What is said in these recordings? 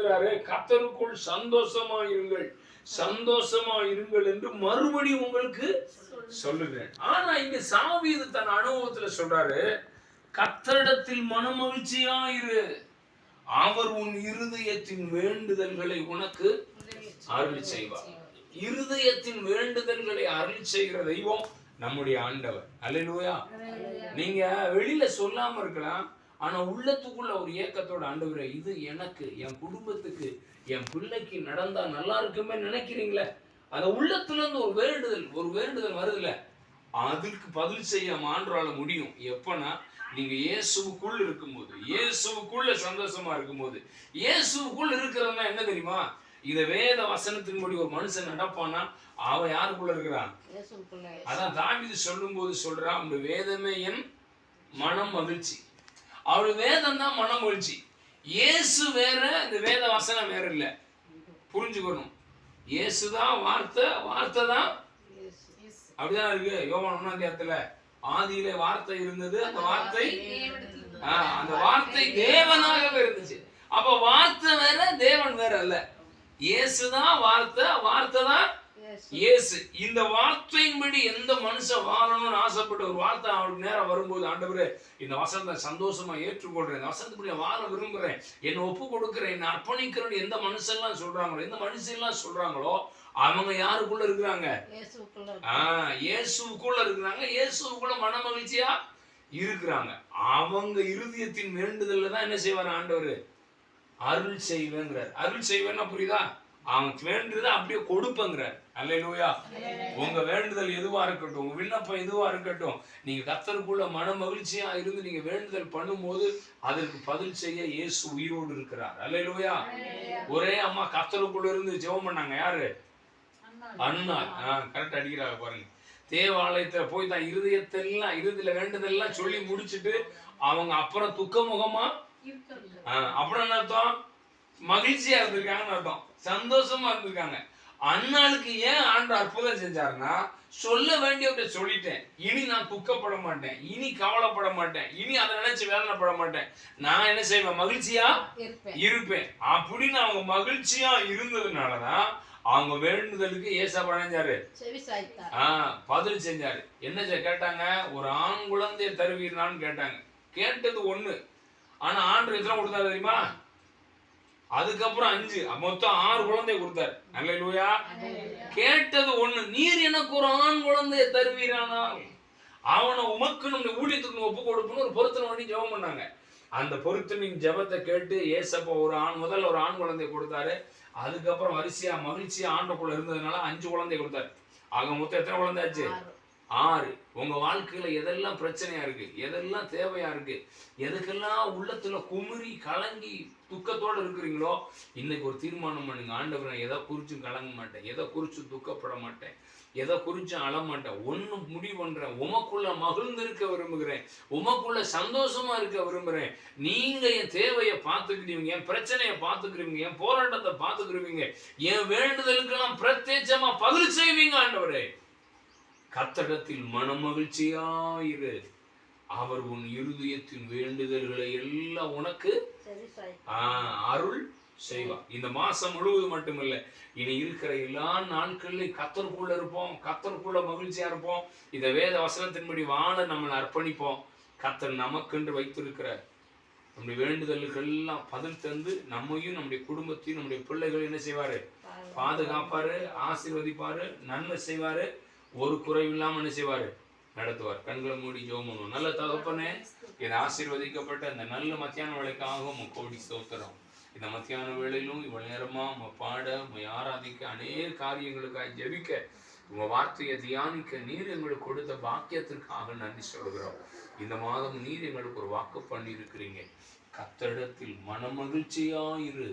சொல்லுகிறாரு கத்தருக்குள் சந்தோஷமா இருங்கள் சந்தோஷமா இருங்கள் என்று மறுபடி உங்களுக்கு சொல்லுகிறேன். ஆனா இங்க சாவீது தன் அனுபவத்துல சொல்றாரு கத்தரிடத்தில் மனமகிழ்ச்சியா இரு அவர் உன் இருதயத்தின் வேண்டுதல்களை உனக்கு அருள் செய்வார். இருதயத்தின் வேண்டுதல்களை அருள் செய்கிற தெய்வம் நம்முடைய ஆண்டவர். அல்லேலூயா. நீங்க வெளியில சொல்லாம இருக்கலாம். ஆனா உள்ளத்துக்குள்ள ஒரு ஏக்கத்தோட ஆண்டவரே இது எனக்கு என் குடும்பத்துக்கு என் பிள்ளைக்கு நடந்தா நல்லா இருக்குமே நினைக்கிறீங்களே? அந்த உள்ளத்துல இருந்து ஒரு வேண்டுதல் ஒரு வேண்டுதல் வருதுல? அதுக்கு பதில் செய்ய மான்றால முடியும். எப்பனா நீங்க இயேசுவுக்குள் இருக்கும்போது இயேசுவுக்குள்ள சந்தோஷமா இருக்கும்போது இயேசுவுக்குள் இருக்கிறதுனா என்ன தெரியுமா? இத வேத வசனத்தின்படி ஒரு மனுஷன் நடப்பானா அவன் யாருக்குள்ள இருக்கிறான்? இயேசுக்குள்ள அதான் தாவிது சொல்லும்போது சொல்றான் உங்க வேதமே என் மனம் மகிழ்ச்சி. அவர் வேதம் தான் மனம் இயேசு வேற இந்த வேத வசனம் வேற இல்ல. புரிஞ்சுக்கணும். இயேசு தான் வார்த்தை வார்த்தை தான் அப்படிதான் இருக்கு. யோவான் ஒன்னாம் தேத்துல ஆதியில வார்த்தை இருந்தது அந்த வார்த்தை அந்த வார்த்தை தேவனாகவே இருந்துச்சு. அப்ப வார்த்தை வேற தேவன் வேற அல்ல. இயேசுதான் வார்த்தை வார்த்தை தான் இயேசு இந்த வார்த்தையின்படி எந்த மனுஷன் வாழணும்னு ஆசைப்பட்ட ஒரு வார்த்தை அவனுக்கு நேரம் வரும்போது ஆண்டவரே இந்த வசனத்தை சந்தோஷமா ஏற்றுக்கொள்றேன். இந்த வசனத்துப்படி வாழ விரும்புறேன். என்னை ஒப்பு கொடுக்குறேன் என்னை அர்ப்பணிக்கிறேன்னு எந்த மனுஷன்லாம் சொல்றாங்களோ எந்த மனுஷன்லாம் சொல்றாங்களோ அவங்க யாருக்குள்ள இருக்கிறாங்க? ஆஹ் இயேசுக்குள்ள இருக்கிறாங்க. இயேசுக்குள்ள மன மகிழ்ச்சியா இருக்கிறாங்க. அவங்க இருதயத்தின் வேண்டுதல்ல தான் என்ன செய்வார் ஆண்டவர்? அருள் செய்வேங்கிறார். அருள் செய்வேன்னா புரியுதா? அவனுக்கு வேண்டுறத அப்படியே கொடுப்பேங்கிறார். அல்லையா உங்க வேண்டுதல் எதுவா இருக்கட்டும் உங்க விண்ணப்பம் எதுவா இருக்கட்டும் நீங்க கத்தருக்குள்ள மன மகிழ்ச்சியா இருந்து நீங்க வேண்டுதல் பண்ணும்போது அதற்கு பதில் செய்ய இயேசு உயிரோடு இருக்கிறார். அல்லையா ஒரே அம்மா கத்தருக்குள்ள இருந்து ஜெபம் பண்ணாங்க யாரு? அண்ணா கரெக்ட் அடிக்கிறாங்க பாருங்க. தேவாலயத்துல போய் தான் இருதயத்தெல்லாம் இருதயத்துல வேண்டுதெல்லாம் சொல்லி முடிச்சிட்டு அவங்க அப்புறம் துக்க முகமா அப்புறம் என்ன அர்த்தம்? மகிழ்ச்சியா இருந்திருக்காங்கன்னு அர்த்தம். சந்தோஷமா இருந்திருக்காங்க. அண்ணாளுக்கு ஏன் ஆண்டு அற்புதம் செஞ்சாருன்னா சொல்ல வேண்டியவற்றை சொல்லிட்டேன். இனி நான் துக்கப்பட மாட்டேன். இனி கவலைப்பட மாட்டேன். இனி அதை நினைச்சு வேதனைப்பட மாட்டேன். நான் என்ன செய்வேன்? மகிழ்ச்சியா இருப்பேன். அப்படின்னு அவங்க மகிழ்ச்சியா இருந்ததுனாலதான் அவங்க வேண்டுதலுக்கு ஏசா பழஞ்சாரு ஆஹ் பதில் செஞ்சாரு. என்ன கேட்டாங்க? ஒரு ஆண் குழந்தையை தருவீர்னான்னு கேட்டாங்க. கேட்டது ஒண்ணு. ஆனா ஆண்டு எத்தனை கொடுத்தாரு தெரியுமா? அதுக்கப்புறம் அஞ்சு. மொத்தம் ஆறு குழந்தை கொடுத்தாரு. நல்ல லூயா கேட்டது ஒண்ணு. நீர் எனக்கு ஒரு ஆண் குழந்தையை தருவீரானால் அவனை உமக்கு நம்ம ஊழியத்துக்கு ஒப்பு கொடுக்கணும் ஒரு பொருத்தனை பண்ணி ஜெபம் பண்ணாங்க. அந்த பொருத்தனின் ஜெபத்தை கேட்டு ஏசப்பா ஒரு ஆண் முதல்ல ஒரு ஆண் குழந்தை கொடுத்தாரு. அதுக்கப்புறம் வரிசையா மகிழ்ச்சியா ஆண்டுக்குள்ள இருந்ததுனால அஞ்சு குழந்தை கொடுத்தாரு. ஆக மொத்தம் எத்தனை குழந்தை ஆச்சு? ஆறு. உங்கள் உங்க வாழ்க்கையில எதெல்லாம் பிரச்சனையா இருக்கு? எதெல்லாம் தேவையா இருக்கு? எதுக்கெல்லாம் உள்ளத்துல குமுறி கலங்கி துக்கத்தோட இருக்கிறீங்களோ இன்னைக்கு ஒரு தீர்மானம் பண்ணுங்க. ஆண்டவர் நான் எதை குறிச்சும் கலங்க மாட்டேன். எதை குறிச்சும் துக்கப்பட மாட்டேன். எதை குறிச்சும் அழமாட்டேன் ஒன்று ஒண்ணு முடிவு பண்றேன். உமக்குள்ள மகிழ்ந்திருக்க விரும்புகிறேன். உமக்குள்ள சந்தோஷமா இருக்க விரும்புகிறேன். நீங்க என் தேவையை பார்த்துக்கிடுவீங்க என் பிரச்சனையை பார்த்துக்கிறீங்க. என் போராட்டத்தை பார்த்துக்கிறீங்க. என் வேண்டுதலுக்கெல்லாம் பிரத்யேகமா பதில் செய்வீங்க ஆண்டவரே. கத்தடத்தில் மனமகிழ்ச்சியாயிரு. அவர் உன் இருதயத்தின் வேண்டுதல்களை எல்லாம் உனக்கு அருள் செய்வார். இந்த மாசம் முழுவதும் மட்டுமல்ல இனி இருக்கிற எல்லா நாட்கள்லையும் கத்தருக்குள்ள இருப்போம் கத்தருக்குள்ள மகிழ்ச்சியா இருப்போம். இந்த வேத வசனத்தின்படி வாழ நம்மளை அர்ப்பணிப்போம். கத்தர் நமக்கென்று வைத்திருக்கிற நம்முடைய வேண்டுதல்கள் எல்லாம் பதில் தந்து நம்மையும் நம்முடைய குடும்பத்தையும் நம்முடைய பிள்ளைகளை என்ன செய்வாரு? பாதுகாப்பாரு ஆசீர்வதிப்பாரு நன்மை செய்வாரு. ஒரு குறைவில்லாம என்ன செய்வாரு? நடத்துவார். கண்களை மூடி ஜோம் பண்ணுவோம் நல்ல தகப்பனே இதை ஆசீர்வதிக்கப்பட்ட இந்த நல்ல மத்தியான வேலைக்காக உன் கோடி சோத்திரம் இந்த மத்தியான வேளையிலும் இவ்வளவு நேரமா உங்க பாட உங்க ஆராதிக்க அநேக காரியங்களுக்காக ஜெபிக்க உங்க வார்த்தையை தியானிக்க நீர் எங்களுக்கு கொடுத்த பாக்கியத்திற்காக நன்றி சொல்கிறோம் இந்த மாதம் நீர் எங்களுக்கு ஒரு வாக்கு பண்ணி இருக்கிறீங்க கத்தரிடத்தில் மனமகிழ்ச்சியாயிரு.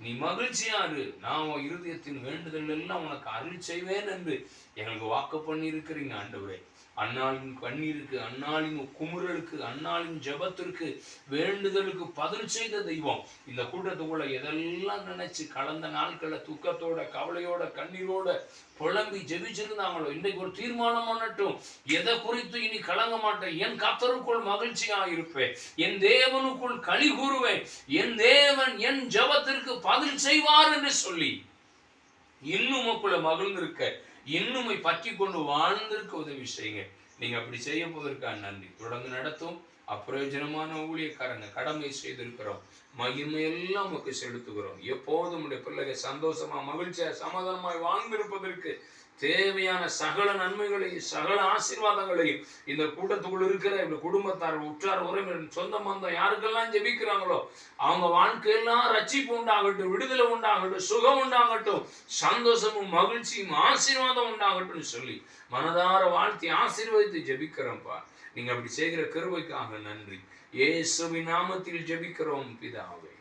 நீ மகிழ்ச்சியா இரு நான் உன் இருதயத்தின் வேண்டுதல் எல்லாம் உனக்கு அருள் செய்வேன் என்று எங்களுக்கு வாக்கு பண்ணி இருக்கிறீங்க ஆண்டவரே. அன்னாளின் கண்ணீருக்கு அன்னாளின் குமுறலுக்கு அன்னாளின் ஜெபத்திற்கு வேண்டுதலுக்கு பதில் செய்த தெய்வம். இந்த கூட்டத்துக்குள்ள எதெல்லாம் நினைச்சு கலந்த நாட்களை துக்கத்தோட கவலையோட கண்ணீரோட புலம்பி ஜெபிச்சிருந்தாங்களோ இன்னைக்கு ஒரு தீர்மானம் பண்ணட்டும். எதை குறித்து இனி கலங்க மாட்டேன்? என் கத்தருக்குள் மகிழ்ச்சியா இருப்பேன். என் தேவனுக்குள் களி கூறுவேன். என் தேவன் என் ஜெபத்திற்கு பதில் செய்வார் என்று சொல்லி. இன்னும் உக்குள்ள மகிழ்ந்திருக்க இன்னுமை பற்றி கொண்டு வாழ்ந்திருக்க உதவி செய்யுங்க. நீங்க அப்படி செய்ய போவதற்கான நன்றி. தொடர்ந்து நடத்தும் அப்பிரயோஜனமான ஊழியக்காரங்க கடமை செய்திருக்கிறோம். மகிமையெல்லாம் நமக்கு செலுத்துகிறோம். எப்போதும் உடைய பிள்ளைகள் சந்தோஷமா மகிழ்ச்சியா சமாதானமாய் வாழ்ந்திருப்பதற்கு தேவையான சகல நன்மைகளையும் சகல ஆசீர்வாதங்களையும் இந்த கூட்டத்துக்குள்ள இருக்கிற இந்த குடும்பத்தார் உற்றார் உறவினர் சொந்த பந்தம் யாருக்கெல்லாம் ஜெபிக்கிறாங்களோ அவங்க வாழ்க்கையெல்லாம் ரட்சிப்பு உண்டாகட்டும் விடுதலை உண்டாகட்டும் சுகம் உண்டாகட்டும் சந்தோஷமும் மகிழ்ச்சியும் ஆசீர்வாதம் உண்டாகட்டும் சொல்லி மனதார வாழ்த்தி ஆசீர்வதித்து ஜெபிக்கிறோம்ப்பா நீங்க அப்படி செய்கிற கருவைக்காக நன்றி. ஏசுவி நாமத்தில் ஜெபிக்கிறோம் பிதாவே.